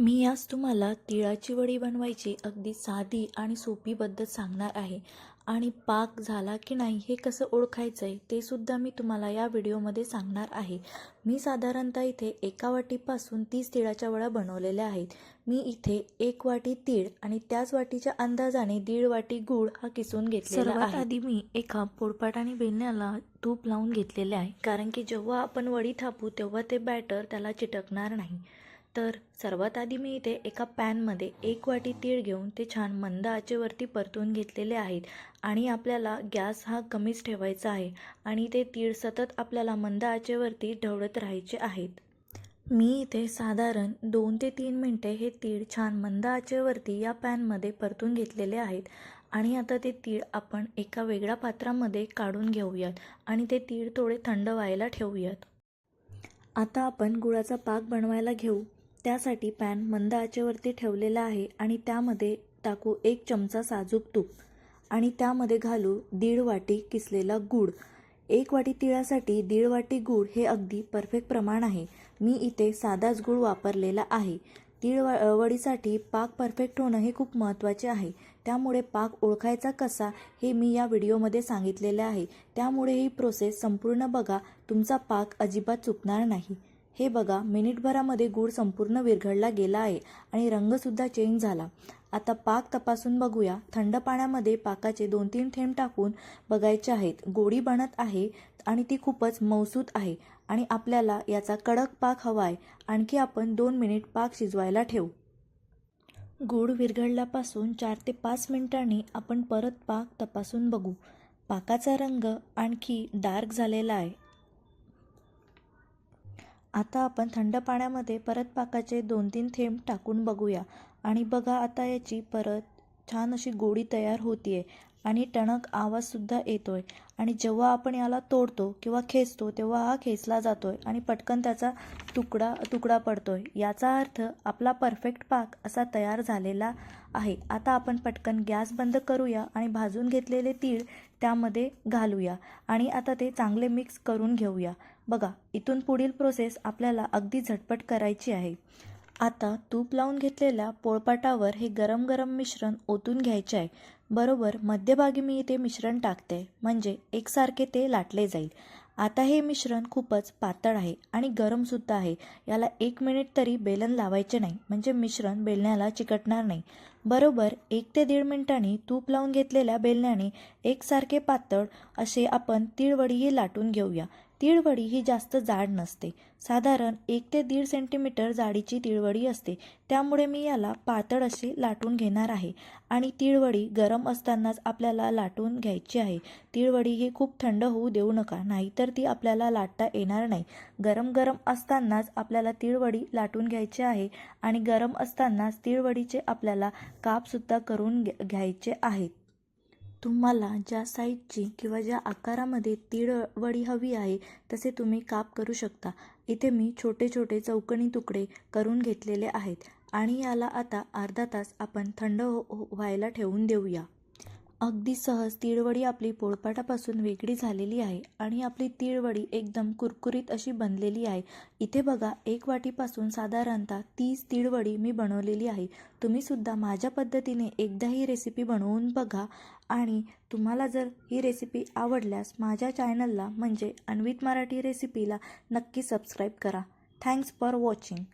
मी आज तुम्हाला तिळाची वडी बनवायची अगदी साधी आणि सोपी पद्धत सांगणार आहे. आणि पाक झाला की नाही हे कसं ओळखायचं आहे ते सुद्धा मी तुम्हाला या व्हिडिओमध्ये सांगणार आहे. मी साधारणतः इथे एका वाटीपासून तीस तिळाच्या वड्या बनवलेल्या आहेत. मी इथे एक वाटी तीळ आणि त्याच वाटीच्या अंदाजाने दीड वाटी गूळ हा किसून घेतलेला आहे. आधी मी एका पोळपाट आणि बेलण्याला तूप लावून घेतलेले आहे. कारण की जेव्हा आपण वडी थापू तेव्हा ते बॅटर त्याला चिटकणार नाही. तर सर्वात आधी मी इथे एका पॅनमध्ये एक वाटी तीळ घेऊन ते छान मंद आचेवरती परतून घेतलेले आहेत आणि आपल्याला गॅस हा कमीच ठेवायचा आहे आणि ते तीळ सतत आपल्याला मंद आचेवरती ढवळत राहायचे आहेत. मी इथे साधारण दोन ते तीन मिनटे हे तीळ छान मंद आचेवरती या पॅनमध्ये परतून घेतलेले आहेत आणि आता ते तीळ आपण एका वेगळ्या पात्रामध्ये काढून घेऊयात आणि ते तीळ थोडे थंड व्हायला ठेवूयात. आता आपण गुळाचा पाक बनवायला घेऊ. त्यासाठी पॅन मंद आचेवरती ठेवलेला आहे आणि त्यामध्ये टाकू एक चमचा साजूक तूप आणि त्यामध्ये घालू दीड वाटी किसलेला गूळ. एक वाटी तिळासाठी दीड वाटी गूळ हे अगदी परफेक्ट प्रमाण आहे. मी इथे साधाच गूळ वापरलेला आहे. तीळ वडीसाठी पाक परफेक्ट होणं हे खूप महत्त्वाचे आहे. त्यामुळे पाक ओळखायचा कसा हे मी या व्हिडिओमध्ये सांगितलेले आहे. त्यामुळे ही प्रोसेस संपूर्ण बघा. तुमचा पाक अजिबात चुकणार नाही. हे बघा मिनिटभरामध्ये गूळ संपूर्ण विरघळला गेला आहे आणि रंगसुद्धा चेंज झाला. आता पाक तपासून बघूया. थंड पाण्यामध्ये पाकाचे दोन तीन थेंब टाकून बघायचे आहेत. गोडी बनत आहे आणि ती खूपच मौसूत आहे आणि आपल्याला याचा कडक पाक हवा आहे आणखी आपण दोन मिनिट पाक शिजवायला ठेवू. गूळ विरघळल्यापासून चार ते पाच मिनिटांनी आपण परत पाक तपासून बघू. पाकाचा रंग आणखी डार्क झालेला आहे. आता आपण थंड पाण्यामध्ये परत पाकाचे दोन तीन थेंब टाकून बघूया. आणि बघा आता याची परत छान अशी गोडी तयार होती आहे आणि टणक आवाजसुद्धा येतो आहे आणि जेव्हा आपण याला तोडतो किंवा खेचतो तेव्हा हा खेचला जातो आहे आणि पटकन त्याचा तुकडा तुकडा पडतो आहे याचा अर्थ आपला परफेक्ट पाक असा तयार झालेला आहे. आता आपण पटकन गॅस बंद करूया आणि भाजून घेतलेले तीळ त्यामध्ये घालूया. आणि आता ते चांगले मिक्स करून घेऊया. बघा इथून पुढील प्रोसेस आपल्याला अगदी झटपट करायची आहे. आता तूप लावून घेतलेल्या पोळपाटावर हे गरम गरम मिश्रण ओतून घ्यायचे आहे. बरोबर मध्यभागी मी इथे मिश्रण टाकते म्हणजे एकसारखे ते लाटले जाईल. आता हे मिश्रण खूपच पातळ आहे आणि गरमसुद्धा आहे. याला एक मिनिट तरी बेलन लावायचे नाही म्हणजे मिश्रण बेलण्याला चिकटणार नाही. बरोबर एक ते दीड मिनिटांनी तूप लावून घेतलेल्या बेलण्याने एकसारखे पातळ असे आपण तिळवडीही लाटून घेऊया. तिळवडी ही जास्त जाड नसते. साधारण एक ते दीड सेंटीमीटर जाडीची तिळवडी असते. त्यामुळे मी याला पातळ अशी लाटून घेणार आहे. आणि तिळवडी गरम असतानाच आपल्याला लाटून घ्यायची आहे. तिळवडी ही खूप थंड होऊ देऊ नका नाहीतर ती आपल्याला लाटता येणार नाही. गरम गरम असतानाच आपल्याला तिळवडी लाटून घ्यायची आहे आणि गरम असतानाच तिळवडीचे आपल्याला कापसुद्धा करून घ्यायचे आहेत. तुम्हाला ज्या साईजची किंवा ज्या आकारामध्ये तीळ वडी हवी आहे तसे तुम्ही काप करू शकता. इथे मी छोटे छोटे चौकणी तुकडे करून घेतलेले आहेत आणि याला आता अर्धा तास आपण थंड हो व्हायला ठेवून देऊया. अगदी सहज तिळवडी आपली पोळपाटापासून वेगळी झालेली आहे आणि आपली तिळवडी एकदम कुरकुरीत अशी बनलेली आहे. इथे बघा एक वाटीपासून साधारणतः तीस तिळवडी मी बनवलेली आहे. तुम्हीसुद्धा माझ्या पद्धतीने एकदा ही रेसिपी बनवून बघा आणि तुम्हाला जर ही रेसिपी आवडल्यास माझ्या चॅनलला म्हणजे अन्वित मराठी रेसिपीला नक्की सबस्क्राईब करा. Thanks for watching